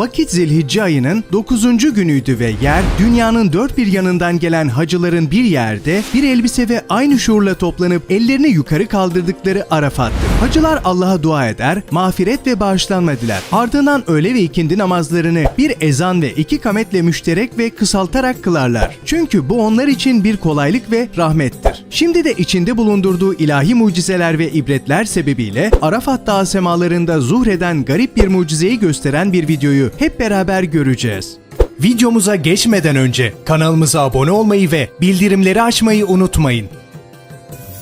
Vakit Zilhicce ayının 9. günüydü ve yer dünyanın dört bir yanından gelen hacıların bir yerde bir elbise ve aynı şuurla toplanıp ellerini yukarı kaldırdıkları Arafat'tı. Hacılar Allah'a dua eder, mağfiret ve bağışlanma diler. Ardından öğle ve ikindi namazlarını bir ezan ve iki kametle müşterek ve kısaltarak kılarlar. Çünkü bu onlar için bir kolaylık ve rahmettir. Şimdi de içinde bulundurduğu ilahi mucizeler ve ibretler sebebiyle Arafat Dağı semalarında zuhreden garip bir mucizeyi gösteren bir videoyu hep beraber göreceğiz. Videomuza geçmeden önce kanalımıza abone olmayı ve bildirimleri açmayı unutmayın.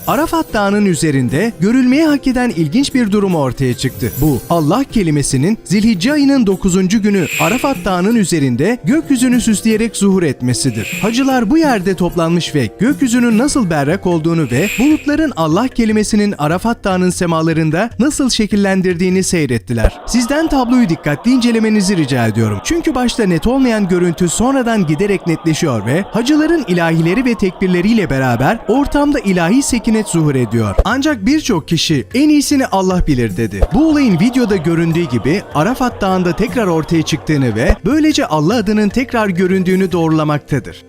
Arafat Dağı'nın üzerinde görülmeye hak eden ilginç bir durum ortaya çıktı. Bu Allah kelimesinin Zilhicce ayının 9. günü Arafat Dağı'nın üzerinde gökyüzünü süsleyerek zuhur etmesidir. Hacılar bu yerde toplanmış ve gökyüzünün nasıl berrak olduğunu ve bulutların Allah kelimesinin Arafat Dağı'nın semalarında nasıl şekillendirdiğini seyrettiler. Sizden tabloyu dikkatli incelemenizi rica ediyorum. Çünkü başta net olmayan görüntü sonradan giderek netleşiyor ve hacıların ilahileri ve tekbirleriyle beraber ortamda ilahi sekinet zuhur ediyor. Ancak birçok kişi en iyisini Allah bilir dedi. Bu olayın videoda göründüğü gibi Arafat Dağı'nda tekrar ortaya çıktığını ve böylece Allah adının tekrar göründüğünü doğrulamaktadır.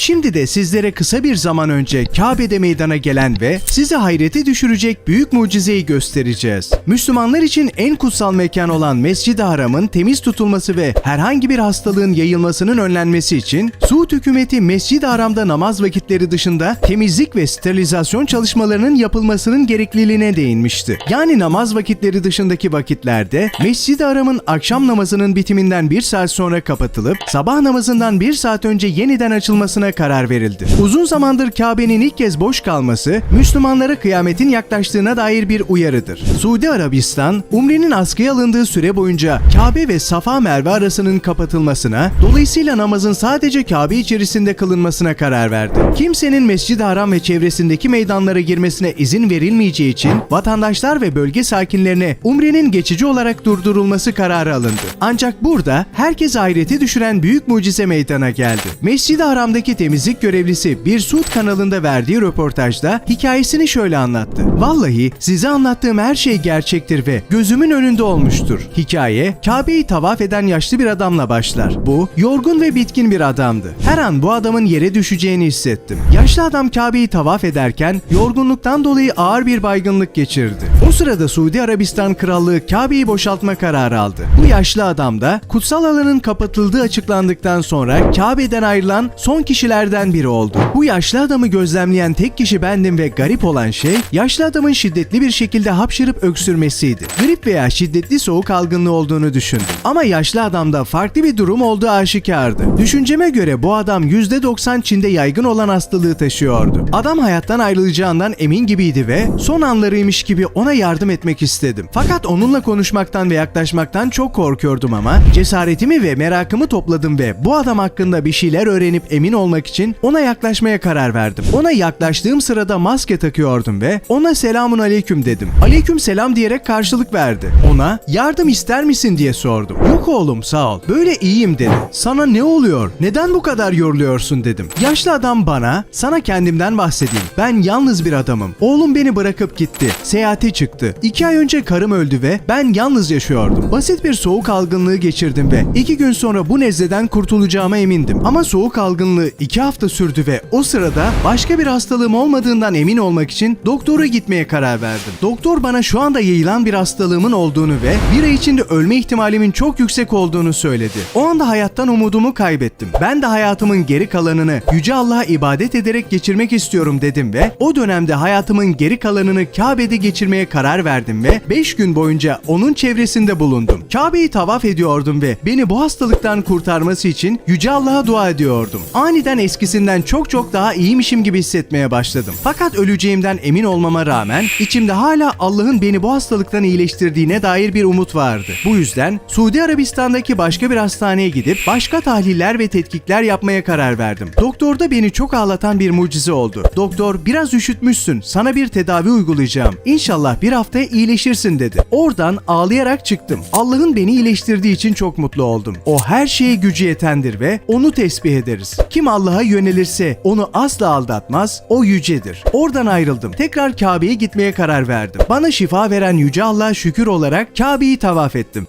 Şimdi de sizlere kısa bir zaman önce Kabe'de meydana gelen ve sizi hayrete düşürecek büyük mucizeyi göstereceğiz. Müslümanlar için en kutsal mekan olan Mescid-i Haram'ın temiz tutulması ve herhangi bir hastalığın yayılmasının önlenmesi için Suud hükümeti Mescid-i Haram'da namaz vakitleri dışında temizlik ve sterilizasyon çalışmalarının yapılmasının gerekliliğine değinmişti. Yani namaz vakitleri dışındaki vakitlerde Mescid-i Haram'ın akşam namazının bitiminden bir saat sonra kapatılıp sabah namazından bir saat önce yeniden açılmasına karar verildi. Uzun zamandır Kabe'nin ilk kez boş kalması Müslümanlara kıyametin yaklaştığına dair bir uyarıdır. Suudi Arabistan, Umre'nin askıya alındığı süre boyunca Kabe ve Safa Merve arasının kapatılmasına, dolayısıyla namazın sadece Kabe içerisinde kılınmasına karar verdi. Kimsenin Mescid-i Haram ve çevresindeki meydanlara girmesine izin verilmeyeceği için vatandaşlar ve bölge sakinlerine Umre'nin geçici olarak durdurulması kararı alındı. Ancak burada herkes hayrete düşüren büyük mucize meydana geldi. Mescid-i Haram'daki temizlik görevlisi bir Suud kanalında verdiği röportajda hikayesini şöyle anlattı. Vallahi size anlattığım her şey gerçektir ve gözümün önünde olmuştur. Hikaye Kabe'yi tavaf eden yaşlı bir adamla başlar. Bu yorgun ve bitkin bir adamdı. Her an bu adamın yere düşeceğini hissettim. Yaşlı adam Kabe'yi tavaf ederken yorgunluktan dolayı ağır bir baygınlık geçirdi. O sırada Suudi Arabistan Krallığı Kabe'yi boşaltma kararı aldı. Bu yaşlı adam da kutsal alanın kapatıldığı açıklandıktan sonra Kabe'den ayrılan son kişilerden biri oldu. Bu yaşlı adamı gözlemleyen tek kişi bendim ve garip olan şey yaşlı adamın şiddetli bir şekilde hapşırıp öksürmesiydi. Grip veya şiddetli soğuk algınlığı olduğunu düşündüm. Ama yaşlı adamda farklı bir durum olduğu aşikardı. Düşünceme göre bu adam %90 Çin'de yaygın olan hastalığı taşıyordu. Adam hayattan ayrılacağından emin gibiydi ve son anlarıymış gibi ona yardım etmek istedim. Fakat onunla konuşmaktan ve yaklaşmaktan çok korkuyordum ama cesaretimi ve merakımı topladım ve bu adam hakkında bir şeyler öğrenip emin olmak için ona yaklaşmaya karar verdim. Ona yaklaştığım sırada maske takıyordum ve ona selamun aleyküm dedim. Aleyküm selam diyerek karşılık verdi. Ona yardım ister misin diye sordum. Yok oğlum sağ ol. Böyle iyiyim dedi. Sana ne oluyor? Neden bu kadar yoruluyorsun dedim. Yaşlı adam bana sana kendimden bahsedeyim. Ben yalnız bir adamım. Oğlum beni bırakıp gitti. Seyahate çıktı. İki ay önce karım öldü ve ben yalnız yaşıyordum. Basit bir soğuk algınlığı geçirdim ve iki gün sonra bu nezleden kurtulacağıma emindim. Ama soğuk algınlığı hafta sürdü ve o sırada başka bir hastalığım olmadığından emin olmak için doktora gitmeye karar verdim. Doktor bana şu anda yayılan bir hastalığımın olduğunu ve bir ay içinde ölme ihtimalimin çok yüksek olduğunu söyledi. O anda hayattan umudumu kaybettim. Ben de hayatımın geri kalanını Yüce Allah'a ibadet ederek geçirmek istiyorum dedim ve o dönemde hayatımın geri kalanını Kabe'de geçirmeye karar verdim ve 5 gün boyunca onun çevresinde bulundum. Kabe'yi tavaf ediyordum ve beni bu hastalıktan kurtarması için Yüce Allah'a dua ediyordum. Aniden eskisinden çok çok daha iyiymişim gibi hissetmeye başladım. Fakat öleceğimden emin olmama rağmen içimde hala Allah'ın beni bu hastalıktan iyileştirdiğine dair bir umut vardı. Bu yüzden Suudi Arabistan'daki başka bir hastaneye gidip başka tahliller ve tetkikler yapmaya karar verdim. Doktorda beni çok ağlatan bir mucize oldu. Doktor biraz üşütmüşsün sana bir tedavi uygulayacağım. İnşallah bir haftaya iyileşirsin dedi. Oradan ağlayarak çıktım. Allah'ın beni iyileştirdiği için çok mutlu oldum. O her şeye gücü yetendir ve onu tesbih ederiz. Kim Allah Allah'a yönelirse onu asla aldatmaz, o yücedir. Oradan ayrıldım. Tekrar Kabe'ye gitmeye karar verdim. Bana şifa veren Yüce Allah'a şükür olarak Kabe'yi tavaf ettim.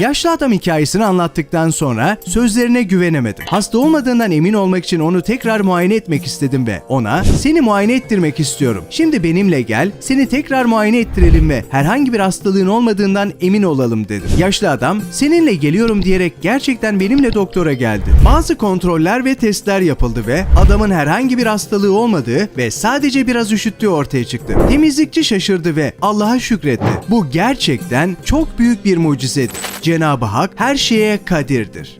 Yaşlı adam hikayesini anlattıktan sonra sözlerine güvenemedim. Hasta olmadığından emin olmak için onu tekrar muayene etmek istedim ve ona seni muayene ettirmek istiyorum. Şimdi benimle gel, seni tekrar muayene ettirelim ve herhangi bir hastalığın olmadığından emin olalım dedim. Yaşlı adam seninle geliyorum diyerek gerçekten benimle doktora geldi. Bazı kontroller ve testler yapıldı ve adamın herhangi bir hastalığı olmadığı ve sadece biraz üşüttüğü ortaya çıktı. Temizlikçi şaşırdı ve Allah'a şükretti. Bu gerçekten çok büyük bir mucizedir. Cenab-ı Hak her şeye kadirdir.